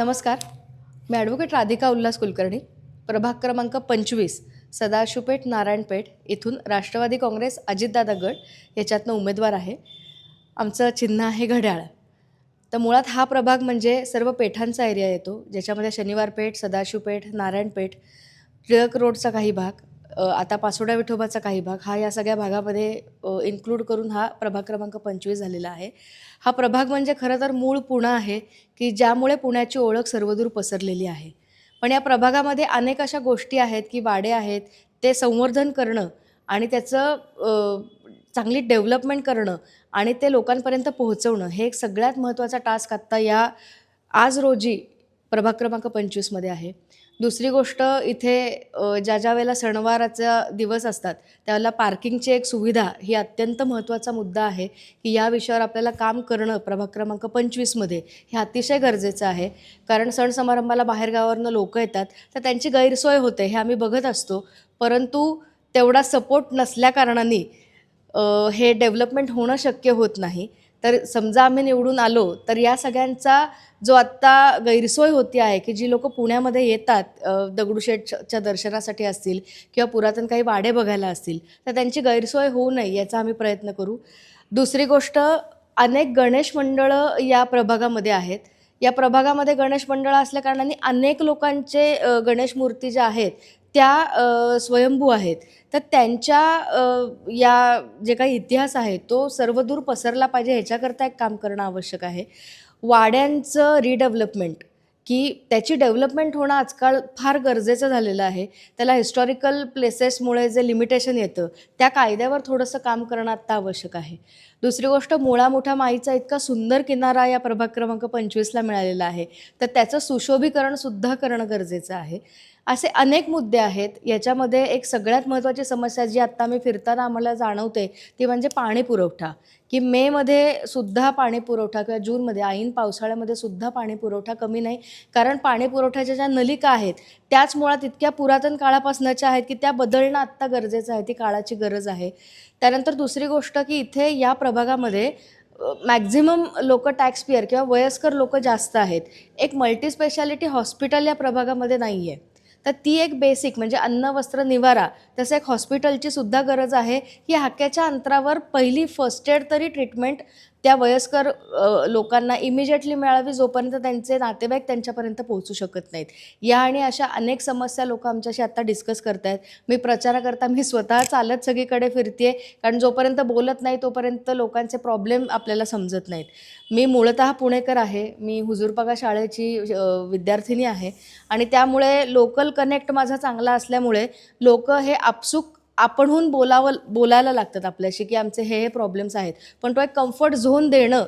नमस्कार. मी ॲडव्होकेट राधिका उल्हास कुलकर्णी. प्रभाग क्रमांक पंचवीस सदाशिवपेठ नारायणपेठ इथून राष्ट्रवादी काँग्रेस अजितदादा गट याच्यातनं उमेदवार आहे. आमचं चिन्ह आहे घड्याळ. तर मुळात हा प्रभाग म्हणजे सर्व पेठांचा एरिया येतो ज्याच्यामध्ये शनिवारपेठ सदाशिवपेठ नारायणपेठ टिळक रोडचा काही भाग आता पासोडा विठोबाचा काही भाग हा या सगळ्या भागामध्ये इन्क्लूड करून हा प्रभाग क्रमांक पंचवीस झालेला आहे. हा प्रभाग म्हणजे खरं तर मूळ पुणा आहे की ज्यामुळे पुण्याची ओळख सर्वदूर पसरलेली आहे. पण या प्रभागामध्ये अनेक अशा गोष्टी आहेत की वाडे आहेत ते संवर्धन करणं आणि त्याचं चांगली डेव्हलपमेंट करणं आणि ते लोकांपर्यंत पोहोचवणं हे एक सगळ्यात महत्त्वाचा टास्क आत्ता या आज रोजी प्रभाग क्रमांक पंचवीसमध्ये आहे. दुसरी गोष्ट इथे ज्या ज्या वेळेला सणवाराचा दिवस असतात त्यावेळेला पार्किंगची एक सुविधा ही अत्यंत महत्त्वाचा मुद्दा आहे की या विषयावर आपल्याला काम करणं प्रभाग क्रमांक पंचवीसमध्ये हे अतिशय गरजेचं आहे. कारण सण समारंभाला बाहेरगावावरनं लोक येतात तर त्यांची गैरसोय होते हे आम्ही बघत असतो. परंतु तेवढा सपोर्ट नसल्याकारणाने हे डेव्हलपमेंट होणं शक्य होत नाही. तर समजा आम्ही निवडून आलो तर या सगळ्यांचा जो आत्ता गैरसोय होती आहे की जी लोक पुण्यामध्ये येतात दगडूशेठच्या दर्शनासाठी असतील किंवा पुरातन काही वाडे बघायला असतील तर त्यांची गैरसोय होऊ नये याचा आम्ही प्रयत्न करू. दुसरी गोष्ट अनेक गणेश मंडळं या प्रभागामध्ये आहेत. या प्रभागामध्ये गणेश मंडळं असल्याकारणाने अनेक लोकांचे गणेश मूर्ती ज्या आहेत त्या स्वयंभू आहेत. तर त्यांच्या या जे काही इतिहास आहे तो सर्वदूर पसरला पाहिजे ह्याच्याकरता एक काम करणं आवश्यक आहे. वाड्यांचं रिडेव्हलपमेंट की त्याची डेव्हलपमेंट होणं आजकाल फार गरजेचं झालेलं आहे. त्याला हिस्टॉरिकल प्लेसेसमुळे जे लिमिटेशन येतं त्या कायद्यावर थोडंसं काम करणं आत्ता आवश्यक आहे. दुसरी गोष्ट मुळा मोठ्या माईचा इतका सुंदर किनारा या प्रभाग क्रमांक पंचवीसला मिळालेला आहे. तर त्याचं सुशोभीकरणसुद्धा करणं गरजेचं आहे. असे अनेक मुद्दे आहेत. याच्यामध्ये एक सगळ्यात महत्त्वाची समस्या जी आत्ता मी फिरताना आम्हाला जाणवते ती म्हणजे पाणी पुरवठा. की मेमध्ये सुद्धा पाणी पुरवठा किंवा जूनमध्ये ऐन पावसाळ्यामध्ये सुद्धा पाणी पुरवठा कमी नाही. कारण पाणी पुरवठ्याच्या ज्या नलिका आहेत त्याच मुळात इतक्या पुरातन काळापासूनच्या आहेत की त्या बदलणं आत्ता गरजेचं आहे ती काळाची गरज आहे. त्यानंतर दुसरी गोष्ट की इथे या प्रभागामध्ये मॅक्झिमम लोक टॅक्स पेअर किंवा वयस्कर लोक जास्त आहेत. एक मल्टीस्पेशालिटी हॉस्पिटल या प्रभागामध्ये नाही आहे तर ती एक बेसिक म्हणजे अन्न वस्त्र निवारा तसं एक हॉस्पिटलची सुद्धा गरज आहे. की हाक्याच्या अंतरावर पहिली फर्स्ट एड तरी ट्रीटमेंट त्या वयस्कर लोकांना इमिजिएटली मिळावी जोपर्यंत त्यांचे नातेवाईक त्यांच्यापर्यंत पोहोचू शकत नाहीत. या आणि अशा अनेक समस्या लोक आमच्याशी आत्ता डिस्कस करत आहेत मी प्रचाराकरता मी स्वतः चालत सगळीकडे फिरते कारण जोपर्यंत बोलत नाही तोपर्यंत लोकांचे प्रॉब्लेम आपल्याला समजत नाहीत. मी मूळतः पुणेकर आहे. मी हुजूरपागा शाळेची विद्यार्थिनी आहे. आणि त्यामुळे लोकल कनेक्ट माझा चांगला असल्यामुळे लोक हे आपसूक आपणहून बोलावं बोलायला लागतात आपल्याशी की आमचे हे हे प्रॉब्लेम्स आहेत. पण तो एक कम्फर्ट झोन देणं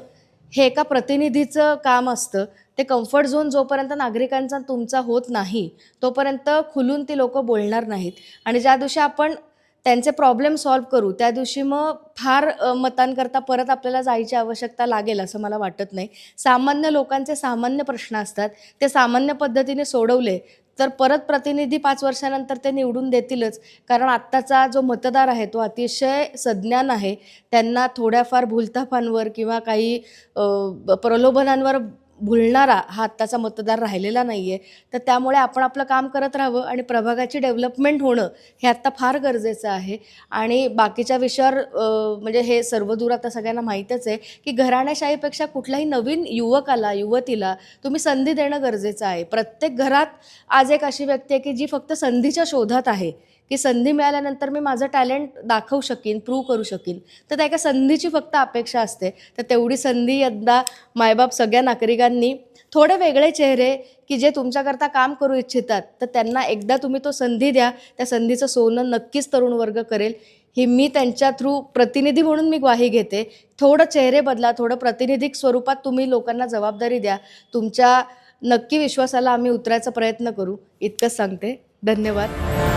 हे एका प्रतिनिधीचं काम असतं. ते कम्फर्ट झोन जोपर्यंत नागरिकांचा तुमचा होत नाही तोपर्यंत खुलून ती लोक बोलणार नाहीत. आणि ज्या दिवशी आपण त्यांचे प्रॉब्लेम सॉल्व्ह करू त्या दिवशी मग फार मतांकरता परत आपल्याला जायची आवश्यकता लागेल असं मला वाटत नाही. सामान्य लोकांचे सामान्य प्रश्न असतात. ते सामान्य पद्धतीने सोडवले तर परत प्रतिनिधी पाच वर्षानंतर ते निवडून देतीलच कारण आत्ताचा जो मतदार आहे तो अतिशय सज्ञान आहे. त्यांना थोड्याफार भूलथापांवर किंवा काही प्रलोभनांवर भुलणारा हा आत्ताचा मतदार राहिलेला नाही आहे तर त्यामुळे आपण आपलं काम करत राहावं आणि प्रभागाची डेव्हलपमेंट होणं हे आत्ता फार गरजेचं आहे. आणि बाकीच्या विषयावर म्हणजे हे सर्वदूर आता सगळ्यांना माहीतच आहे की घराण्याशाहीपेक्षा कुठल्याही नवीन युवकाला युवतीला तुम्ही संधी देणं गरजेचं आहे. प्रत्येक घरात आज एक अशी व्यक्ती आहे की जी फक्त संधीच्या शोधात आहे. की संधी मिळाल्यानंतर मी माझं टॅलेंट दाखवू शकेन प्रूव्ह करू शकेन. तर त्या एका संधीची फक्त अपेक्षा असते. तर तेवढी संधी यंदा मायबाप सगळ्या नागरिकांनी थोडे वेगळे चेहरे की जे तुमच्याकरता काम करू इच्छितात तर त्यांना एकदा तुम्ही तो संधी द्या. त्या संधीचं सोनं नक्कीच तरुण वर्ग करेल. ही मी त्यांच्या थ्रू प्रतिनिधी म्हणून मी ग्वाही घेते. थोडं चेहरे बदला थोडं प्रतिनिधिक स्वरूपात तुम्ही लोकांना जबाबदारी द्या. तुमच्या नक्की विश्वासाला आम्ही उतरायचा प्रयत्न करू. इतकंच सांगते. धन्यवाद.